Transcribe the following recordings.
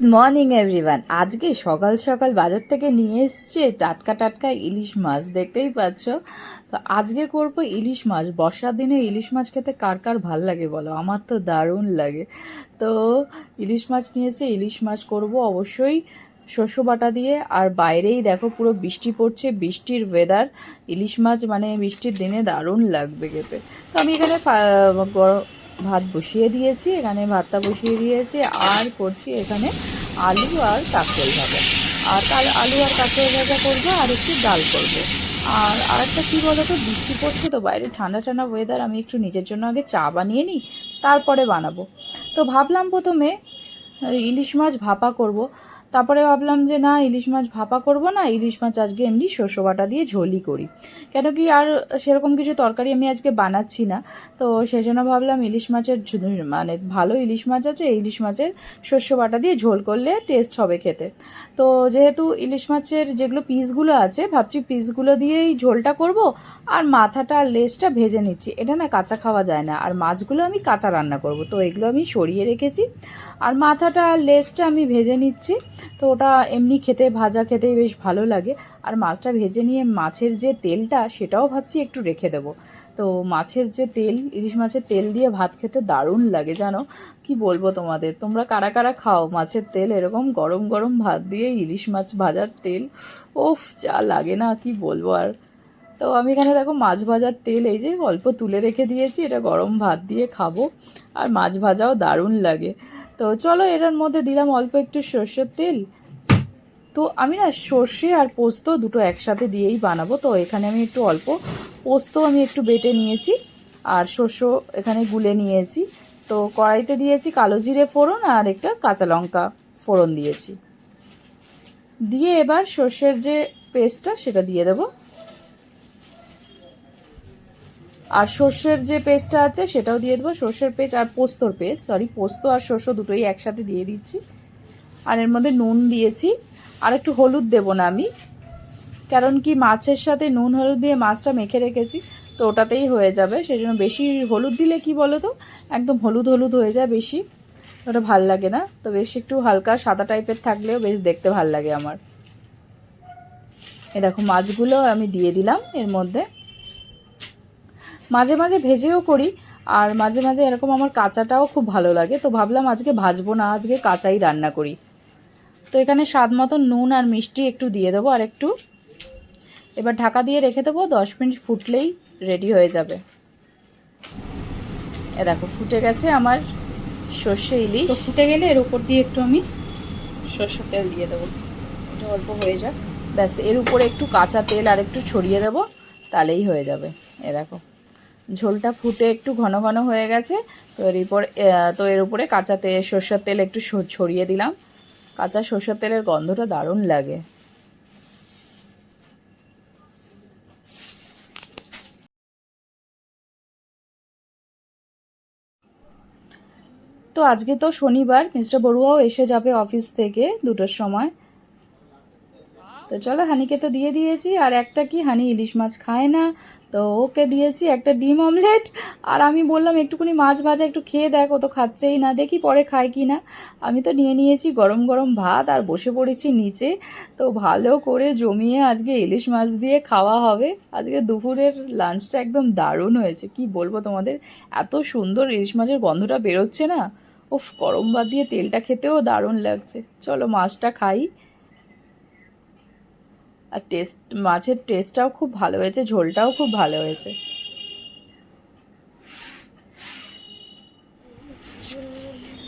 Morning everyone আজকে সকাল সকাল বাজার থেকে নিয়ে এসছে টাটকা টাটকা ইলিশ মাছ, দেখতেই পাচ্ছ? তো আজকে করব ইলিশ মাছ। বর্ষার দিনে ইলিশ মাছ খেতে কার কার ভালো লাগে বলো? আমার তো দারুণ লাগে। তো ইলিশ মাছ নিয়ে এসে ইলিশ মাছ করব অবশ্যই শস্য বাটা দিয়ে। আর বাইরেই দেখো পুরো বৃষ্টি পড়ছে, বৃষ্টির ওয়েদার ইলিশ মাছ মানে বৃষ্টির দিনে দারুণ লাগবে খেতে। তো আমি এখানে ভাত বসিয়ে দিয়েছি, এখানে ভাতটা বসিয়ে দিয়েছি, আর করছি এখানে আলু আর কাঁকরোল ভাজা। আর তার আলু আর কাঁকরোল ভাজা করব, আর একটু ডাল করব। আর আরেকটা কী বলো তো বৃষ্টি পড়ছে তো বাইরে, ঠান্ডা ঠান্ডা ওয়েদার আমি একটু নিজের জন্য আগে চা বানিয়ে নিই, তারপরে বানাবো। তো ভাবলাম প্রথমে, ইলিশ মাছ ভাপা করব। তারপরে ভাবলাম যে না, ইলিশ মাছ ভাপা করব না, ইলিশ মাছ আজকে এমনি শস্য বাটা দিয়ে ঝোলই করি। কেন কি আর সেরকম কিছু তরকারি আমি আজকে বানাচ্ছি না, তো সেই জন্য ভাবলাম ইলিশ মাছের মানে ভালো ইলিশ মাছ আছে ইলিশ মাছের শস্য বাটা দিয়ে ঝোল করলে টেস্ট হবে খেতে। তো যেহেতু ইলিশ মাছের যেগুলো পিসগুলো আছে, ভাবছি পিসগুলো দিয়েই ঝোলটা করব, আর মাথাটা আর লেজটা ভেজে নিচ্ছি। এটা না কাঁচা খাওয়া যায় না, আর মাছগুলো আমি কাঁচা রান্না করব, তো এগুলো আমি সরিয়ে রেখেছি। আর মাথাটা আর লেজটা আমি ভেজে নিচ্ছি। তো ওটা এমনি খেতে, ভাজা খেতেই বেশ ভালো লাগে। আর মাছটা ভেজে নিয়ে মাছের যে তেলটা, সেটাও ভাবছি একটু রেখে দেবো। তো মাছের যে তেল, ইলিশ মাছের তেল দিয়ে ভাত খেতে দারুণ লাগে, জানো? কি বলব তোমাদের? তোমরা কারা কারা খাও মাছের তেল? এরকম গরম গরম ভাত দিয়ে ইলিশ মাছ ভাজার তেল? ওফ যা লাগে না, কি বলব আর। তো আমি এখানে দেখো মাছ ভাজার তেল, এই যে অল্প তুলে রেখে দিয়েছি, এটা গরম ভাত দিয়ে খাব। আর মাছ ভাজাও দারুণ লাগে। তো চলো এটার মধ্যে দিলাম অল্প একটু সর্ষের তেল। তো আমি না সর্ষে আর পোস্ত দুটো একসাথে দিয়েই বানাবো। তো এখানে আমি একটু অল্প পোস্ত আমি একটু বেটে নিয়েছি আর শস্য এখানে গুলে নিয়েছি। তো কড়াইতে দিয়েছি কালো জিরে ফোড়ন আর একটা কাঁচা লঙ্কা ফোড়ন দিয়েছি। দিয়ে এবার সর্ষের যে পেস্টটা সেটা দিয়ে দেবো। আর সর্ষের যে পেস্টটা আছে, সেটাও দিয়ে দেবো। সর্ষের পেস্ট আর পোস্তর পেস্ট সরি পোস্ত আর শস্য দুটোই একসাথে দিয়ে দিচ্ছি। আর এর মধ্যে নুন দিয়েছি। আর একটু হলুদ দেবো না আমি, কারণ কি মাছের সাথে নুন, হলুদ দিয়ে মাছটা মেখে রেখেছি, তো ওটাতেই হয়ে যাবে। সেই জন্য বেশি হলুদ দিলে কি বলো তো একদম হলুদ হলুদ হয়ে যায় বেশি। ওটা ভালো লাগে না, তো বেশ একটু হালকা সাদা টাইপের থাকলেও বেশ দেখতে ভালো লাগে আমার। এ দেখো, মাছগুলো আমি দিয়ে দিলাম এর মধ্যে। মাঝে মাঝে ভেজেও করি আর মাঝে মাঝে এরকম আমার কাঁচাটাও খুব ভালো লাগে। তো ভাবলাম আজকে ভাজবো না আজকে কাঁচাই রান্না করি। তো এখানে স্বাদ মতো নুন আর মিষ্টি একটু দিয়ে দেবো আর একটু। এবার ঢাকা দিয়ে রেখে দেবো দশ মিনিট ফুটলেই রেডি হয়ে যাবে। এ দেখো ফুটে গেছে আমার সর্ষে ইলিশ। তো ফুটে গেলে এর উপর দিয়ে একটু আমি সর্ষের তেল দিয়ে দেবো। এটা অল্প হয়ে যাক। ব্যাস এর উপরে একটু কাঁচা তেল আর একটু ছড়িয়ে দেবো তাহলেই হয়ে যাবে। এ দেখো ঝোলটা ফুটে একটু ঘন ঘন হয়ে গেছে, তো এর উপর তো এর উপরে কাঁচা তেল সর্ষের তেল একটু ছড়িয়ে দিলাম। কাঁচা সর্ষের তেলের গন্ধটা দারুণ লাগে। তো আজকে তো শনিবার, মিস্টার বড়ুয়াও এসে যাবে অফিস থেকে দুটোর সময়। তো চলো হানিকে তো দিয়ে দিয়েছি, আর একটা কি? হানি ইলিশ মাছ খায় না, তো ওকে দিয়েছি একটা ডিম অমলেট। আর আমি বললাম, একটুখানি মাছ ভাজা একটু খেয়ে দেখ, ও তো খাচ্ছেই না, দেখি পরে খায় কি না। আমি তো নিয়ে নিয়েছি গরম গরম ভাত, আর বসে পড়েছি নিচে। তো ভালো করে জমিয়ে আজকে ইলিশ মাছ দিয়ে খাওয়া হবে। আজকে দুপুরের লাঞ্চটা একদম দারুণ হয়েছে, কি বলব তোমাদের? এত সুন্দর ইলিশ মাছের গন্ধটা বেরোচ্ছে না? উফ, গরম ভাত দিয়ে তেলটা খেতেও দারুণ লাগছে। চলো মাছটা খাই। আর টেস্ট মাছের টেস্টটাও খুব ভালো হয়েছে ঝোলটাও খুব ভালো হয়েছে।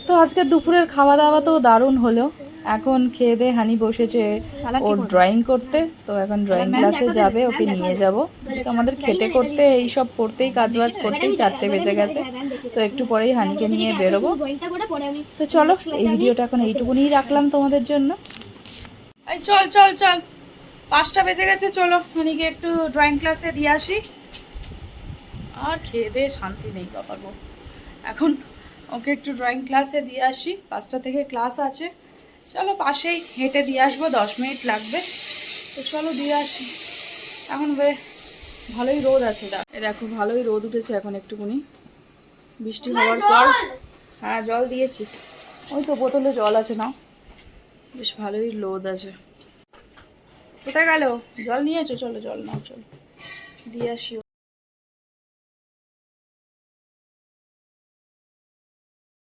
তো আজকে দুপুরের খাওয়া দাওয়া তো দারুণ হলো। এখন খেয়ে দিয়ে হানি বসেছে ওর ড্রয়িং করতে। তো এখন ড্রয়িং ক্লাসে যাবে ওকে নিয়ে যাব। তো আমাদের খেতে করতে এই সব করতেই কাজবাজ করতেই চারটে বেজে গেছে। তো একটু পরেই হানিকে নিয়ে বেরোবো। তো চলো এই ভিডিওটা এখন এইটুকুনিই রাখলাম তোমাদের জন্য। চল চল চল। পাঁচটা বেজে গেছে চলো হানিকে একটু ড্রয়িং ক্লাসে দিয়ে আসি। আর খেয়ে দিয়ে শান্তি নেই বাবা গো। এখন ওকে একটু ড্রয়িং ক্লাসে দিয়ে আসি পাঁচটা থেকে ক্লাস আছে। চলো পাশেই হেঁটে দিয়ে আসব দশ মিনিট লাগবে। তো চলো দিয়ে আসি। এখন বে ভালোই রোদ আছে দা দেখো ভালোই রোদ উঠেছে এখন একটুকুনি। বৃষ্টি হওয়ার পর হ্যাঁ জল দিয়েছি। ওই তো বোতলে জল আছে না বেশ ভালোই রোদ আছে। কোথায় গেল? জল নিয়ে চলো জল নাও চলো। দিয়ে আসিও